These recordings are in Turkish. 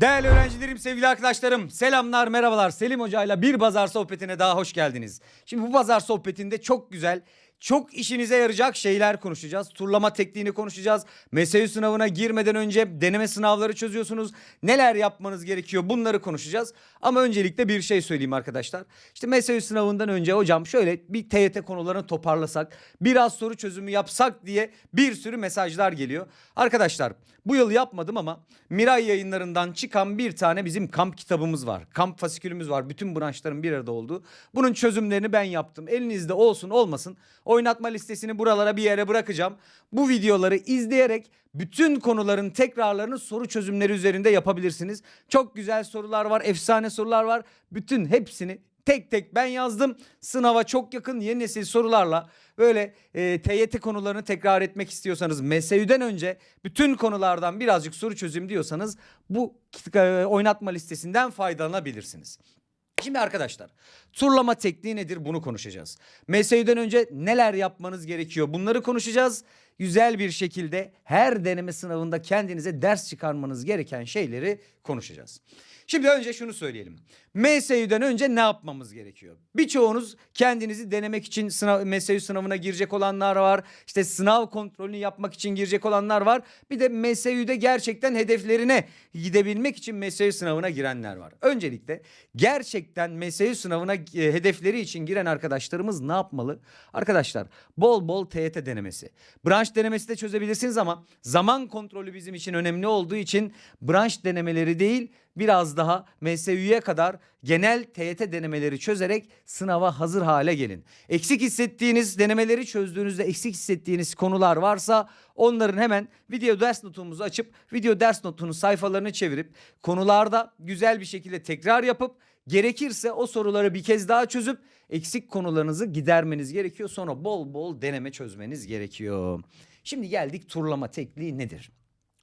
Değerli öğrencilerim, sevgili arkadaşlarım, selamlar, merhabalar. Selim Hoca ile bir pazar sohbetine daha hoş geldiniz. Şimdi bu pazar sohbetinde çok güzel, çok işinize yarayacak şeyler konuşacağız. Turlama tekniğini konuşacağız. Mesai sınavına girmeden önce deneme sınavları çözüyorsunuz. Neler yapmanız gerekiyor bunları konuşacağız. Ama öncelikle bir şey söyleyeyim arkadaşlar. İşte mesai sınavından önce hocam şöyle bir TYT konularını toparlasak, biraz soru çözümü yapsak diye bir sürü mesajlar geliyor. Arkadaşlar bu yıl yapmadım ama Miray yayınlarından çıkan bir tane bizim kamp kitabımız var. Kamp fasikülümüz var. Bütün branşların bir arada olduğu. Bunun çözümlerini ben yaptım. Elinizde olsun olmasın. Oynatma listesini buralara bir yere bırakacağım. Bu videoları izleyerek bütün konuların tekrarlarını soru çözümleri üzerinde yapabilirsiniz. Çok güzel sorular var, efsane sorular var. Bütün hepsini tek tek ben yazdım. Sınava çok yakın yeni nesil sorularla böyle e, TYT konularını tekrar etmek istiyorsanız MESEÜ'den önce bütün konulardan birazcık soru çözüm diyorsanız bu e, oynatma listesinden faydalanabilirsiniz. Şimdi arkadaşlar turlama tekniği nedir bunu konuşacağız. MESEÜ'den önce neler yapmanız gerekiyor bunları konuşacağız. Güzel bir şekilde her deneme sınavında kendinize ders çıkarmanız gereken şeyleri konuşacağız. Şimdi önce şunu söyleyelim. MSÜ'den önce ne yapmamız gerekiyor? Birçoğunuz kendinizi denemek için sınav, MSÜ sınavına girecek olanlar var. İşte sınav kontrolünü yapmak için girecek olanlar var. Bir de MSÜ'de gerçekten hedeflerine gidebilmek için MSÜ sınavına girenler var. Öncelikle gerçekten MSÜ sınavına e, hedefleri için giren arkadaşlarımız ne yapmalı? Arkadaşlar bol bol TYT denemesi. Branş denemesi de çözebilirsiniz ama zaman kontrolü bizim için önemli olduğu için branş denemeleri değil biraz daha MSÜ'ye kadar genel TYT denemeleri çözerek sınava hazır hale gelin. Eksik hissettiğiniz denemeleri çözdüğünüzde eksik hissettiğiniz konular varsa onların hemen video ders notumuzu açıp video ders notunun sayfalarını çevirip konularda güzel bir şekilde tekrar yapıp gerekirse o soruları bir kez daha çözüp eksik konularınızı gidermeniz gerekiyor. Sonra bol bol deneme çözmeniz gerekiyor. Şimdi geldik turlama tekniği nedir?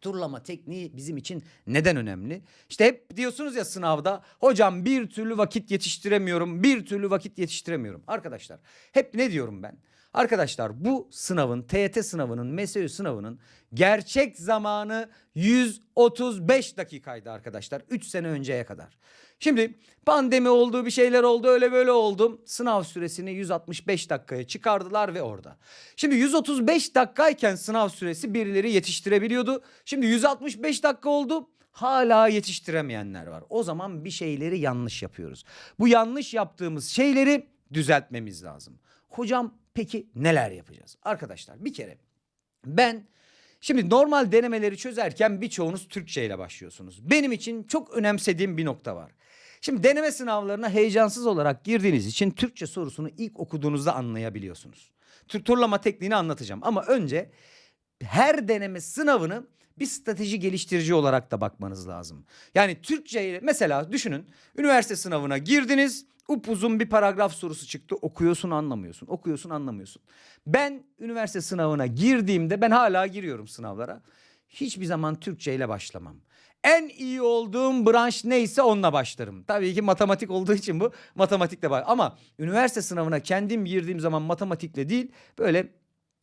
Turlama tekniği bizim için neden önemli? İşte hep diyorsunuz ya sınavda hocam bir türlü vakit yetiştiremiyorum, bir türlü vakit yetiştiremiyorum. Arkadaşlar hep ne diyorum ben? Arkadaşlar bu sınavın TYT sınavının MESEÜ sınavının gerçek zamanı 135 dakikaydı arkadaşlar 3 sene önceye kadar. Şimdi pandemi oldu bir şeyler oldu öyle böyle oldu. Sınav süresini 165 dakikaya çıkardılar ve orada. Şimdi 135 dakikayken sınav süresi birileri yetiştirebiliyordu. Şimdi 165 dakika oldu hala yetiştiremeyenler var. O zaman bir şeyleri yanlış yapıyoruz. Bu yanlış yaptığımız şeyleri düzeltmemiz lazım. Hocam peki neler yapacağız? Arkadaşlar bir kere ben şimdi normal denemeleri çözerken birçoğunuz Türkçe ile başlıyorsunuz. Benim için çok önemsediğim bir nokta var. Şimdi deneme sınavlarına heyecansız olarak girdiğiniz için Türkçe sorusunu ilk okuduğunuzda anlayabiliyorsunuz. Tur- Turlama tekniğini anlatacağım ama önce her deneme sınavını bir strateji geliştirici olarak da bakmanız lazım. Yani Türkçe mesela düşünün üniversite sınavına girdiniz upuzun bir paragraf sorusu çıktı okuyorsun anlamıyorsun okuyorsun anlamıyorsun. Ben üniversite sınavına girdiğimde ben hala giriyorum sınavlara hiçbir zaman Türkçe ile başlamam. En iyi olduğum branş neyse onunla başlarım. Tabii ki matematik olduğu için bu matematikle baş. Ama üniversite sınavına kendim girdiğim zaman matematikle değil böyle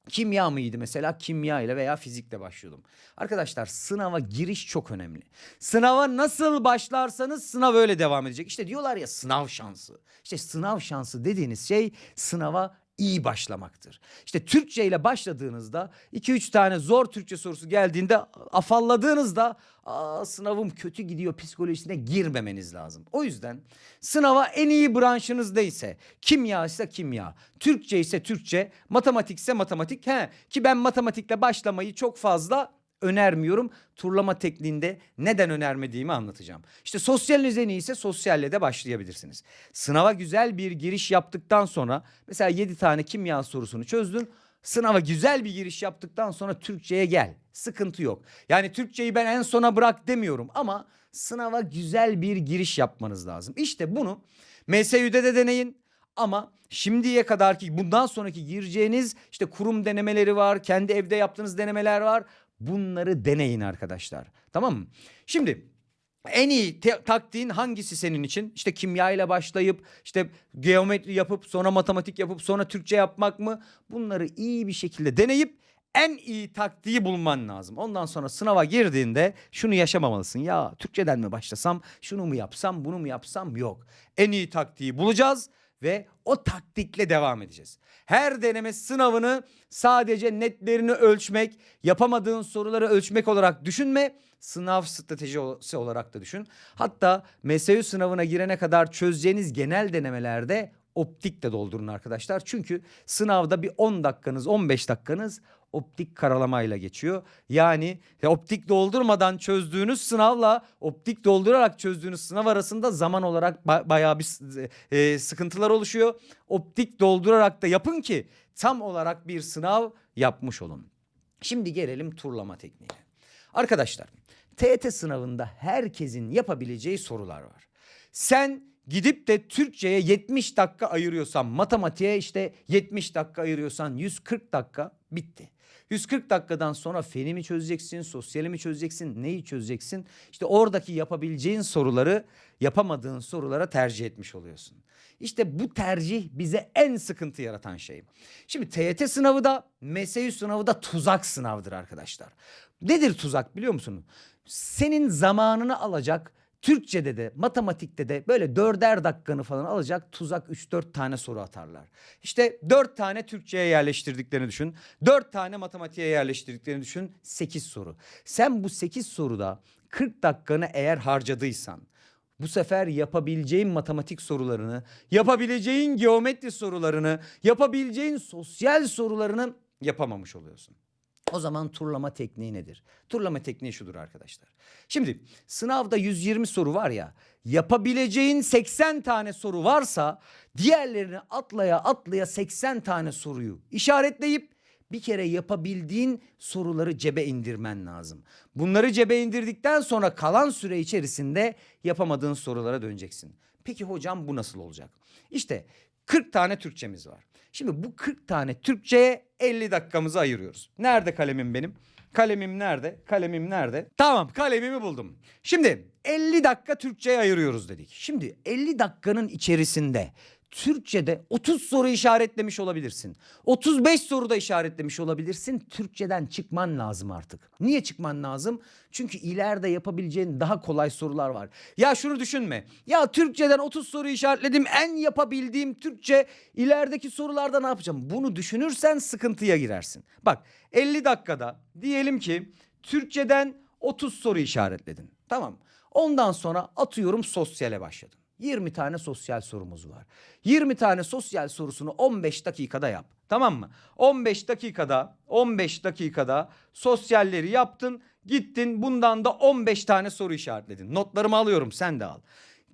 Kimya mıydı mesela? Kimya ile veya fizikle başlıyordum. Arkadaşlar sınava giriş çok önemli. Sınava nasıl başlarsanız sınav öyle devam edecek. İşte diyorlar ya sınav şansı. İşte sınav şansı dediğiniz şey sınava iyi başlamaktır. İşte Türkçe ile başladığınızda 2-3 tane zor Türkçe sorusu geldiğinde afalladığınızda Aa, sınavım kötü gidiyor psikolojisine girmemeniz lazım. O yüzden sınava en iyi branşınız neyse kimya ise kimya, Türkçe ise Türkçe, matematik ise matematik. He, ki ben matematikle başlamayı çok fazla önermiyorum. Turlama tekniğinde neden önermediğimi anlatacağım. İşte sosyal en ise sosyalle de başlayabilirsiniz. Sınava güzel bir giriş yaptıktan sonra mesela 7 tane kimya sorusunu çözdün. Sınava güzel bir giriş yaptıktan sonra Türkçe'ye gel. Sıkıntı yok. Yani Türkçeyi ben en sona bırak demiyorum ama sınava güzel bir giriş yapmanız lazım. İşte bunu MSÜ'de de deneyin. Ama şimdiye kadar ki bundan sonraki gireceğiniz işte kurum denemeleri var, kendi evde yaptığınız denemeler var. Bunları deneyin arkadaşlar. Tamam mı? Şimdi en iyi taktiğin hangisi senin için? İşte kimya ile başlayıp işte geometri yapıp sonra matematik yapıp sonra Türkçe yapmak mı? Bunları iyi bir şekilde deneyip en iyi taktiği bulman lazım. Ondan sonra sınava girdiğinde şunu yaşamamalısın. Ya Türkçeden mi başlasam, şunu mu yapsam, bunu mu yapsam yok. En iyi taktiği bulacağız ve o taktikle devam edeceğiz. Her deneme sınavını sadece netlerini ölçmek, yapamadığın soruları ölçmek olarak düşünme. Sınav stratejisi olarak da düşün. Hatta MSU sınavına girene kadar çözeceğiniz genel denemelerde optik de doldurun arkadaşlar. Çünkü sınavda bir 10 dakikanız 15 dakikanız optik karalamayla geçiyor. Yani ya optik doldurmadan çözdüğünüz sınavla optik doldurarak çözdüğünüz sınav arasında zaman olarak ba- bayağı bir s- e, sıkıntılar oluşuyor. Optik doldurarak da yapın ki tam olarak bir sınav yapmış olun. Şimdi gelelim turlama tekniğine. Arkadaşlar TET sınavında herkesin yapabileceği sorular var. Sen gidip de Türkçe'ye 70 dakika ayırıyorsan, matematiğe işte 70 dakika ayırıyorsan 140 dakika bitti. 140 dakikadan sonra feni mi çözeceksin, sosyali mi çözeceksin, neyi çözeceksin? İşte oradaki yapabileceğin soruları yapamadığın sorulara tercih etmiş oluyorsun. İşte bu tercih bize en sıkıntı yaratan şey. Şimdi TYT sınavı da MSU sınavı da tuzak sınavdır arkadaşlar. Nedir tuzak biliyor musun? Senin zamanını alacak Türkçe'de de matematikte de böyle dörder dakikanı falan alacak tuzak 3-4 tane soru atarlar. İşte 4 tane Türkçe'ye yerleştirdiklerini düşün. 4 tane matematiğe yerleştirdiklerini düşün. 8 soru. Sen bu 8 soruda 40 dakikanı eğer harcadıysan bu sefer yapabileceğin matematik sorularını, yapabileceğin geometri sorularını, yapabileceğin sosyal sorularını yapamamış oluyorsun. O zaman turlama tekniği nedir? Turlama tekniği şudur arkadaşlar. Şimdi sınavda 120 soru var ya yapabileceğin 80 tane soru varsa diğerlerini atlaya atlaya 80 tane soruyu işaretleyip bir kere yapabildiğin soruları cebe indirmen lazım. Bunları cebe indirdikten sonra kalan süre içerisinde yapamadığın sorulara döneceksin. Peki hocam bu nasıl olacak? İşte 40 tane Türkçemiz var. Şimdi bu 40 tane Türkçeye 50 dakikamızı ayırıyoruz. Nerede kalemim benim? Kalemim nerede? Kalemim nerede? Tamam kalemimi buldum. Şimdi 50 dakika Türkçeye ayırıyoruz dedik. Şimdi 50 dakikanın içerisinde Türkçe'de 30 soru işaretlemiş olabilirsin. 35 soru da işaretlemiş olabilirsin. Türkçeden çıkman lazım artık. Niye çıkman lazım? Çünkü ileride yapabileceğin daha kolay sorular var. Ya şunu düşünme. Ya Türkçeden 30 soru işaretledim. En yapabildiğim Türkçe ilerideki sorularda ne yapacağım? Bunu düşünürsen sıkıntıya girersin. Bak 50 dakikada diyelim ki Türkçeden 30 soru işaretledin. Tamam. Ondan sonra atıyorum sosyale başladım. 20 tane sosyal sorumuz var. 20 tane sosyal sorusunu 15 dakikada yap. Tamam mı? 15 dakikada 15 dakikada sosyalleri yaptın. Gittin bundan da 15 tane soru işaretledin. Notlarımı alıyorum sen de al.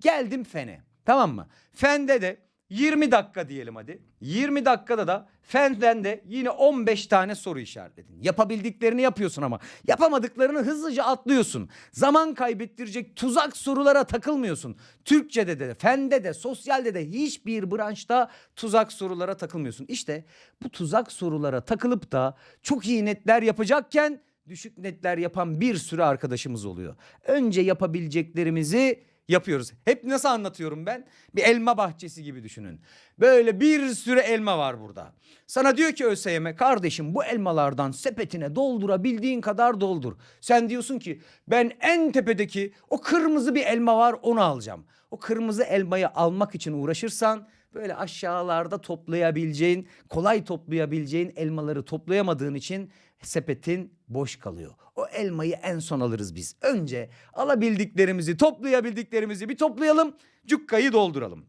Geldim fene. Tamam mı? Fende de 20 dakika diyelim hadi. 20 dakikada da fenden de yine 15 tane soru işaretledin. Yapabildiklerini yapıyorsun ama yapamadıklarını hızlıca atlıyorsun. Zaman kaybettirecek tuzak sorulara takılmıyorsun. Türkçede de, fende de, sosyalde de hiçbir branşta tuzak sorulara takılmıyorsun. İşte bu tuzak sorulara takılıp da çok iyi netler yapacakken düşük netler yapan bir sürü arkadaşımız oluyor. Önce yapabileceklerimizi yapıyoruz. Hep nasıl anlatıyorum ben? Bir elma bahçesi gibi düşünün. Böyle bir sürü elma var burada. Sana diyor ki ÖSYM kardeşim bu elmalardan sepetine doldurabildiğin kadar doldur. Sen diyorsun ki ben en tepedeki o kırmızı bir elma var onu alacağım. O kırmızı elmayı almak için uğraşırsan böyle aşağılarda toplayabileceğin, kolay toplayabileceğin elmaları toplayamadığın için sepetin boş kalıyor. O elmayı en son alırız biz. Önce alabildiklerimizi, toplayabildiklerimizi bir toplayalım, cukkayı dolduralım.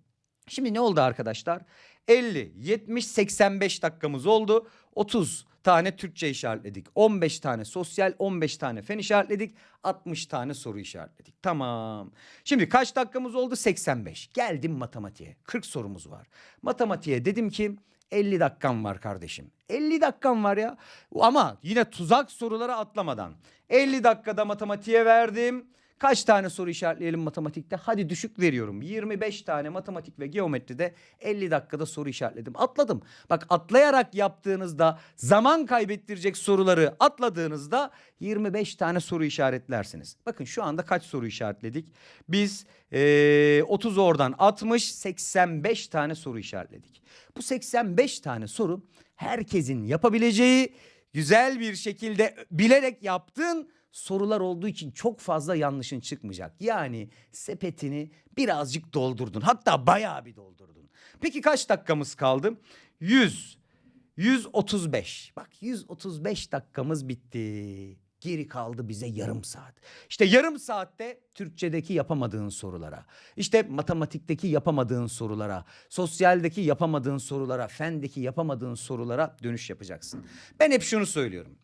Şimdi ne oldu arkadaşlar? 50, 70, 85 dakikamız oldu. 30 tane Türkçe işaretledik. 15 tane sosyal, 15 tane fen işaretledik. 60 tane soru işaretledik. Tamam. Şimdi kaç dakikamız oldu? 85. Geldim matematiğe. 40 sorumuz var. Matematiğe dedim ki 50 dakikam var kardeşim. 50 dakikam var ya. Ama yine tuzak sorulara atlamadan. 50 dakikada matematiğe verdim. Kaç tane soru işaretleyelim matematikte? Hadi düşük veriyorum. 25 tane matematik ve geometride 50 dakikada soru işaretledim. Atladım. Bak atlayarak yaptığınızda zaman kaybettirecek soruları atladığınızda 25 tane soru işaretlersiniz. Bakın şu anda kaç soru işaretledik? Biz eee 30 oradan 60 85 tane soru işaretledik. Bu 85 tane soru herkesin yapabileceği güzel bir şekilde bilerek yaptığın sorular olduğu için çok fazla yanlışın çıkmayacak. Yani sepetini birazcık doldurdun. Hatta bayağı bir doldurdun. Peki kaç dakikamız kaldı? 100. 135. Bak 135 dakikamız bitti. Geri kaldı bize yarım saat. İşte yarım saatte Türkçedeki yapamadığın sorulara, işte matematikteki yapamadığın sorulara, sosyaldeki yapamadığın sorulara, fendeki yapamadığın sorulara dönüş yapacaksın. Ben hep şunu söylüyorum.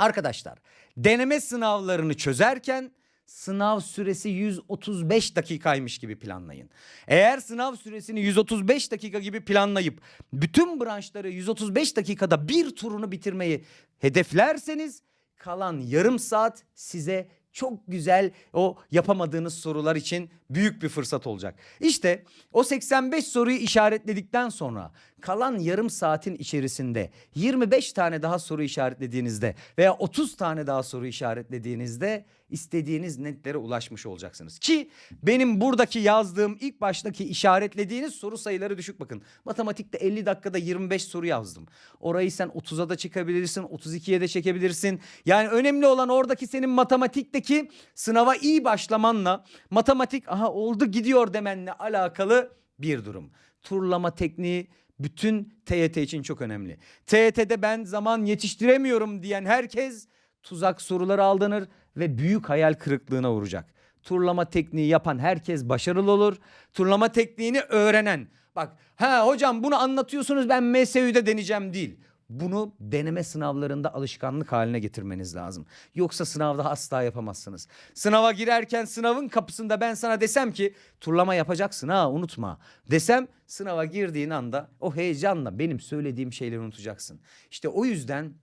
Arkadaşlar deneme sınavlarını çözerken sınav süresi 135 dakikaymış gibi planlayın. Eğer sınav süresini 135 dakika gibi planlayıp bütün branşları 135 dakikada bir turunu bitirmeyi hedeflerseniz kalan yarım saat size çok güzel o yapamadığınız sorular için büyük bir fırsat olacak. İşte o 85 soruyu işaretledikten sonra kalan yarım saatin içerisinde 25 tane daha soru işaretlediğinizde veya 30 tane daha soru işaretlediğinizde istediğiniz netlere ulaşmış olacaksınız. Ki benim buradaki yazdığım ilk baştaki işaretlediğiniz soru sayıları düşük bakın. Matematikte 50 dakikada 25 soru yazdım. Orayı sen 30'a da çekebilirsin, 32'ye de çekebilirsin. Yani önemli olan oradaki senin matematikteki sınava iyi başlamanla matematik aha oldu gidiyor demenle alakalı bir durum. Turlama tekniği bütün TYT için çok önemli. TYT'de ben zaman yetiştiremiyorum diyen herkes tuzak soruları aldanır ve büyük hayal kırıklığına uğrayacak. Turlama tekniği yapan herkes başarılı olur. Turlama tekniğini öğrenen. Bak ha hocam bunu anlatıyorsunuz ben MSÜ'de deneyeceğim değil. Bunu deneme sınavlarında alışkanlık haline getirmeniz lazım. Yoksa sınavda asla yapamazsınız. Sınava girerken sınavın kapısında ben sana desem ki turlama yapacaksın ha unutma. Desem sınava girdiğin anda o heyecanla benim söylediğim şeyleri unutacaksın. İşte o yüzden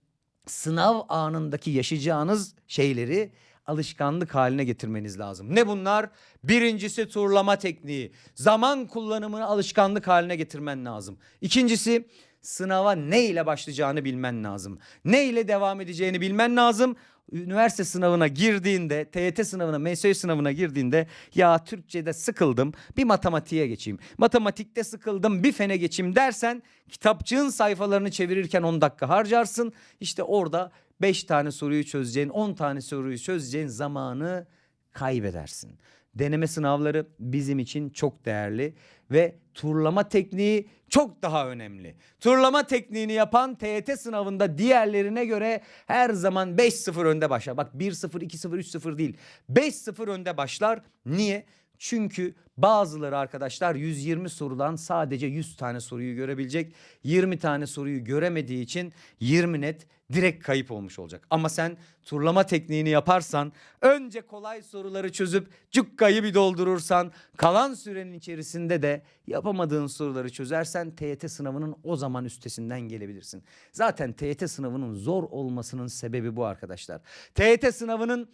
sınav anındaki yaşayacağınız şeyleri alışkanlık haline getirmeniz lazım. Ne bunlar? Birincisi turlama tekniği. Zaman kullanımını alışkanlık haline getirmen lazım. İkincisi sınava ne ile başlayacağını bilmen lazım. Ne ile devam edeceğini bilmen lazım. Üniversite sınavına girdiğinde, TYT sınavına, MSÜ sınavına girdiğinde ya Türkçe'de sıkıldım bir matematiğe geçeyim. Matematikte sıkıldım bir fene geçeyim dersen kitapçığın sayfalarını çevirirken 10 dakika harcarsın. İşte orada 5 tane soruyu çözeceğin, 10 tane soruyu çözeceğin zamanı kaybedersin. Deneme sınavları bizim için çok değerli ve turlama tekniği çok daha önemli. Turlama tekniğini yapan TYT sınavında diğerlerine göre her zaman 5-0 önde başlar. Bak 1-0, 2-0, 3-0 değil. 5-0 önde başlar. Niye? Çünkü bazıları arkadaşlar 120 sorudan sadece 100 tane soruyu görebilecek. 20 tane soruyu göremediği için 20 net direkt kayıp olmuş olacak. Ama sen turlama tekniğini yaparsan önce kolay soruları çözüp cukkayı bir doldurursan kalan sürenin içerisinde de yapamadığın soruları çözersen TYT sınavının o zaman üstesinden gelebilirsin. Zaten TYT sınavının zor olmasının sebebi bu arkadaşlar. TYT sınavının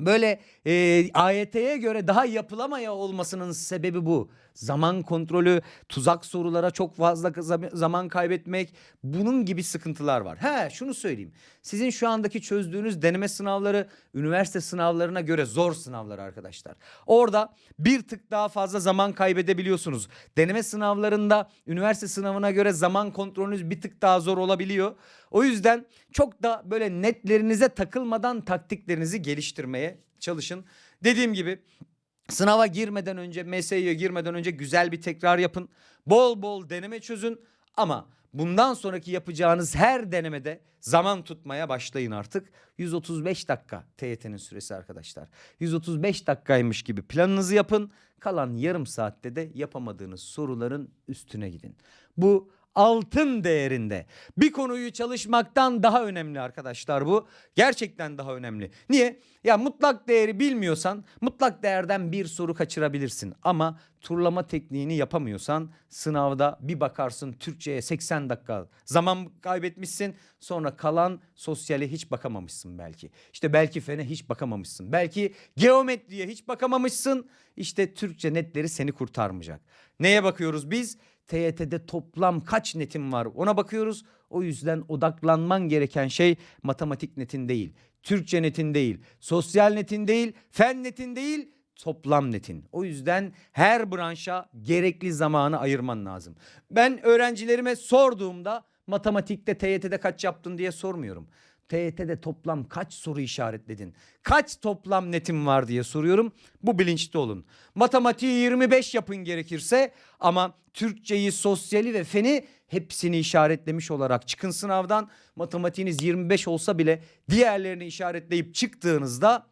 böyle e, AYT'ye göre daha yapılamaya olmasının sebebi bu. Zaman kontrolü, tuzak sorulara çok fazla zam- zaman kaybetmek bunun gibi sıkıntılar var. He şunu söyleyeyim. Sizin şu andaki çözdüğünüz deneme sınavları üniversite sınavlarına göre zor sınavlar arkadaşlar. Orada bir tık daha fazla zaman kaybedebiliyorsunuz. Deneme sınavlarında üniversite sınavına göre zaman kontrolünüz bir tık daha zor olabiliyor. O yüzden çok da böyle netlerinize takılmadan taktiklerinizi geliştirmeye çalışın. Dediğim gibi sınava girmeden önce, MSY'ye girmeden önce güzel bir tekrar yapın. Bol bol deneme çözün ama bundan sonraki yapacağınız her denemede zaman tutmaya başlayın artık. 135 dakika TYT'nin süresi arkadaşlar. 135 dakikaymış gibi planınızı yapın. Kalan yarım saatte de yapamadığınız soruların üstüne gidin. Bu altın değerinde. Bir konuyu çalışmaktan daha önemli arkadaşlar bu. Gerçekten daha önemli. Niye? Ya mutlak değeri bilmiyorsan mutlak değerden bir soru kaçırabilirsin. Ama turlama tekniğini yapamıyorsan sınavda bir bakarsın Türkçe'ye 80 dakika zaman kaybetmişsin. Sonra kalan sosyale hiç bakamamışsın belki. İşte belki fene hiç bakamamışsın. Belki geometriye hiç bakamamışsın. İşte Türkçe netleri seni kurtarmayacak. Neye bakıyoruz biz? TYT'de toplam kaç netim var ona bakıyoruz. O yüzden odaklanman gereken şey matematik netin değil, Türkçe netin değil, sosyal netin değil, fen netin değil, toplam netin. O yüzden her branşa gerekli zamanı ayırman lazım. Ben öğrencilerime sorduğumda matematikte TYT'de kaç yaptın diye sormuyorum. TYT'de toplam kaç soru işaretledin? Kaç toplam netin var diye soruyorum. Bu bilinçli olun. Matematiği 25 yapın gerekirse ama Türkçeyi, sosyali ve feni hepsini işaretlemiş olarak çıkın sınavdan. Matematiğiniz 25 olsa bile diğerlerini işaretleyip çıktığınızda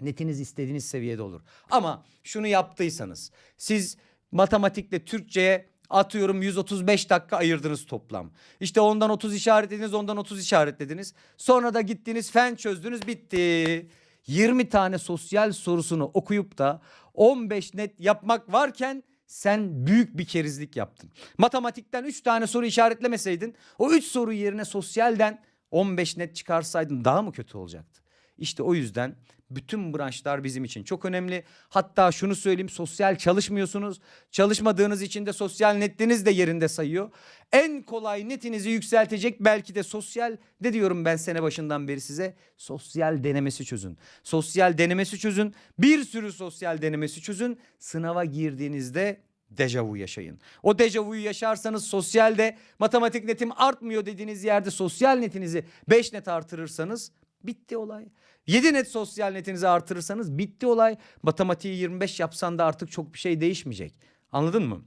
netiniz istediğiniz seviyede olur. Ama şunu yaptıysanız siz matematikle Türkçe'ye atıyorum 135 dakika ayırdınız toplam. İşte ondan 30 işaretlediniz ondan 30 işaretlediniz. Sonra da gittiniz fen çözdünüz bitti. 20 tane sosyal sorusunu okuyup da 15 net yapmak varken sen büyük bir kerizlik yaptın. Matematikten 3 tane soru işaretlemeseydin o 3 soru yerine sosyalden 15 net çıkarsaydın daha mı kötü olacaktı? İşte o yüzden bütün branşlar bizim için çok önemli. Hatta şunu söyleyeyim sosyal çalışmıyorsunuz. Çalışmadığınız için de sosyal netiniz de yerinde sayıyor. En kolay netinizi yükseltecek belki de sosyal de diyorum ben sene başından beri size sosyal denemesi çözün. Sosyal denemesi çözün. Bir sürü sosyal denemesi çözün. Sınava girdiğinizde dejavu yaşayın. O dejavuyu yaşarsanız sosyalde matematik netim artmıyor dediğiniz yerde sosyal netinizi 5 net artırırsanız bitti olay. 7 net sosyal netinizi artırırsanız bitti olay. Matematiği 25 yapsan da artık çok bir şey değişmeyecek. Anladın mı?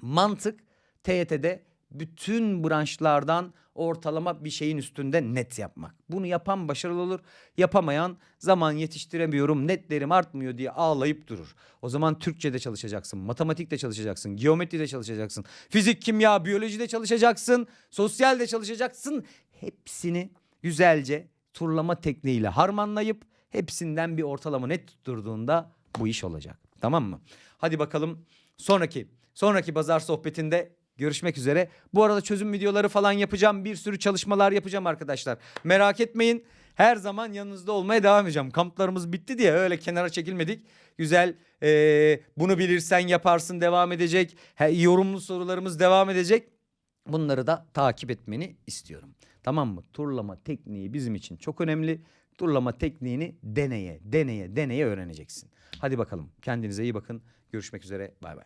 Mantık TYT'de bütün branşlardan ortalama bir şeyin üstünde net yapmak. Bunu yapan başarılı olur. Yapamayan zaman yetiştiremiyorum, netlerim artmıyor diye ağlayıp durur. O zaman Türkçe'de çalışacaksın, matematikte çalışacaksın, geometride çalışacaksın, fizik, kimya, biyolojide çalışacaksın, sosyalde çalışacaksın. Hepsini güzelce turlama tekniğiyle harmanlayıp hepsinden bir ortalama net tutturduğunda bu iş olacak. Tamam mı? Hadi bakalım sonraki sonraki pazar sohbetinde görüşmek üzere. Bu arada çözüm videoları falan yapacağım. Bir sürü çalışmalar yapacağım arkadaşlar. Merak etmeyin. Her zaman yanınızda olmaya devam edeceğim. Kamplarımız bitti diye öyle kenara çekilmedik. Güzel eee, bunu bilirsen yaparsın devam edecek. He, yorumlu sorularımız devam edecek. Bunları da takip etmeni istiyorum. Tamam mı? Turlama tekniği bizim için çok önemli. Turlama tekniğini deneye, deneye, deneye öğreneceksin. Hadi bakalım. Kendinize iyi bakın. Görüşmek üzere. Bay bay.